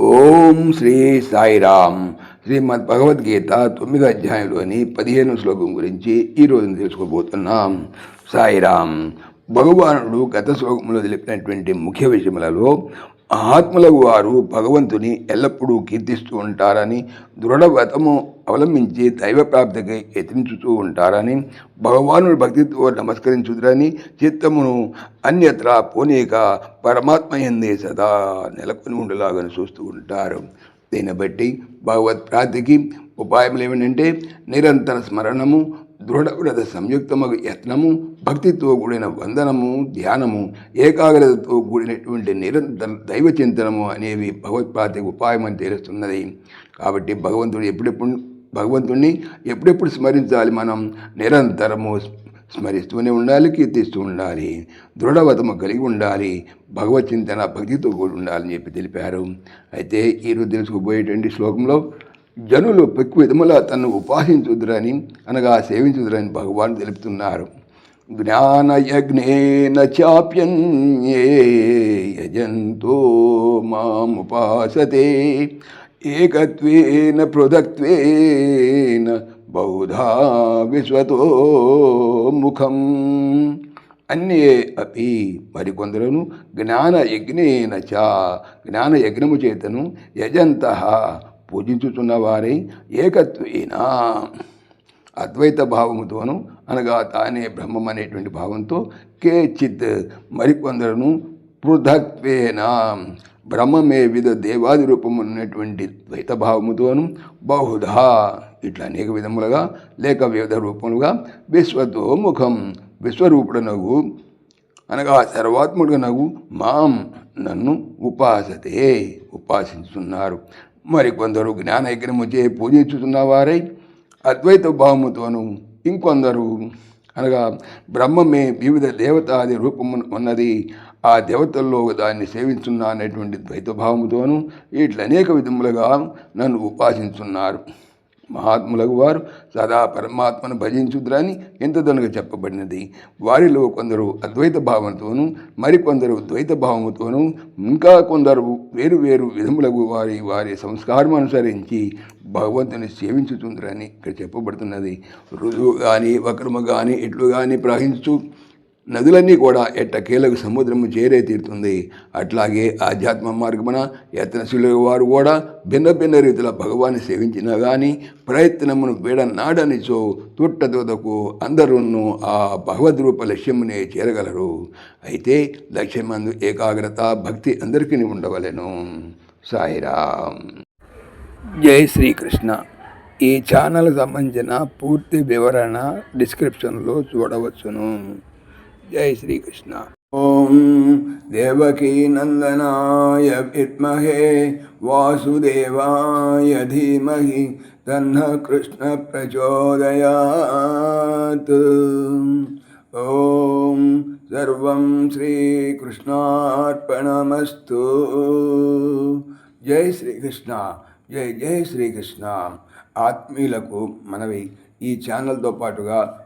ఓం శ్రీ సాయిరామ్. శ్రీమద్ భగవద్గీత తొమ్మిదో అధ్యాయంలోని పదిహేను శ్లోకం గురించి ఈరోజు తెలుసుకోబోతున్నాం. సాయిరామ్ భగవానుడు గత శ్లోకంలో తెలిపినటువంటి ముఖ్య విషయములలో ఆత్మలకు వారు భగవంతుని ఎల్లప్పుడూ కీర్తిస్తూ ఉంటారని దృఢవ్రతము అవలంబించి దైవ ప్రాప్తికి యత్నించుతూ ఉంటారని భగవానుడు భక్తితో నమస్కరించుదరని చిత్తమును అన్యత్ర పోనీక పరమాత్మ ఎందే సదా నెలకొని ఉండలాగని చూస్తూ ఉంటారు. దీన్ని బట్టి భగవత్ ప్రాప్తికి ఉపాయములు ఏమిటంటే నిరంతర స్మరణము దృఢవ్రత సంయుక్తమగు యత్నము భక్తితో కూడిన వందనము ధ్యానము ఏకాగ్రతతో కూడినటువంటి నిరంతర దైవ చింతనము అనేవి భగవత్పాతి ఉపాయమని తెలుస్తున్నది. కాబట్టి భగవంతుడు ఎప్పుడెప్పుడు భగవంతుణ్ణి ఎప్పుడెప్పుడు స్మరించాలి మనం? నిరంతరము స్మరిస్తూనే ఉండాలి కీర్తిస్తూ ఉండాలి దృఢవతము కలిగి ఉండాలి భగవత్ చింతన భక్తితో కూడి ఉండాలని చెప్పి తెలిపారు. అయితే ఈరోజు తెలుసుకుపోయేటువంటి శ్లోకంలో జనులు పెక్కు విధముల తను ఉపాసించుదురని అనగా సేవించుదురని భగవాన్ తెలుపుతున్నారు. జ్ఞానయజ్ఞేన చాప్యన్యే యజంతో మాముపాసతే ఏకత్వేన పృథక్త్వేన బహుధా విశ్వతో ముఖం. అన్యే అపి మరికొందరును జ్ఞానయజ్ఞేన చ జ్ఞానయజ్ఞము చేతను యజంత పూజించుతున్న వారై ఏకత్వేన అద్వైత భావముతోను అనగా తానే బ్రహ్మం అనేటువంటి భావంతో కేచిత్ మరికొందరును పృథక్వేన బ్రహ్మమే విధ దేవాది రూపము ఉన్నటువంటి ద్వైత భావముతోను బహుధా ఇట్లా అనేక విధములుగా లేక వివిధ రూపములుగా విశ్వతో ముఖం విశ్వరూపుడనగు అనగా సర్వాత్ముడునగు మాం నన్ను ఉపాసతే ఉపాసిస్తున్నారు మరికొందరు జ్ఞానయజ్ఞముచే పూజించుతున్న వారై అద్వైత భావముతోను ఇంకొందరు అనగా బ్రహ్మమే వివిధ దేవతాది రూపము ఉన్నది. ఆ దేవతల్లో దాన్ని సేవించున్నా అనేటువంటి ద్వైత భావముతోను ఇట్లా అనేక విధములుగా నన్ను ఉపాసించున్నారు. మహాత్ములకు వారు సదా పరమాత్మను భజించుద్రని ఎంతదనుగా చెప్పబడినది. వారిలో కొందరు అద్వైత భావంతోనూ మరికొందరు ద్వైత భావముతోనూ ఇంకా కొందరు వేరు వేరు విధములకు వారి వారి సంస్కారం అనుసరించి భగవంతుని సేవించుతుందిరని ఇక్కడ చెప్పబడుతున్నది. రుజువు కానీ వక్రము కానీ ఇట్లు కానీ ప్రవహించు నదులన్నీ కూడా ఎట్టకేలకు సముద్రము చేరే తీరుతుంది. అట్లాగే ఆధ్యాత్మ మార్గమున యత్నశీల వారు కూడా భిన్న భిన్న రీతిలో భగవాన్ని సేవించినా కానీ ప్రయత్నమును వీడనాడనిచో తుట్టదోదకు అందరూను ఆ భగవద్రూప లక్ష్యమునే చేరగలరు. అయితే లక్ష్యమందు ఏకాగ్రత భక్తి అందరికీ ఉండవలెను. సాయిరామ్. జై శ్రీకృష్ణ. ఈ ఛానల్ సంబంధించిన పూర్తి వివరణ డిస్క్రిప్షన్లో చూడవచ్చును. జై శ్రీకృష్ణ ఓం దేవకీ నందనాయ విద్మహే వాసుదేవాయ ధీమహి తన్న కృష్ణ ప్రచోదయాత్ ఓం సర్వం శ్రీకృష్ణార్పణమస్తు జై శ్రీకృష్ణ జై జై శ్రీకృష్ణ ఆత్మీయులకు మనవి ఈ ఛానల్తో పాటుగా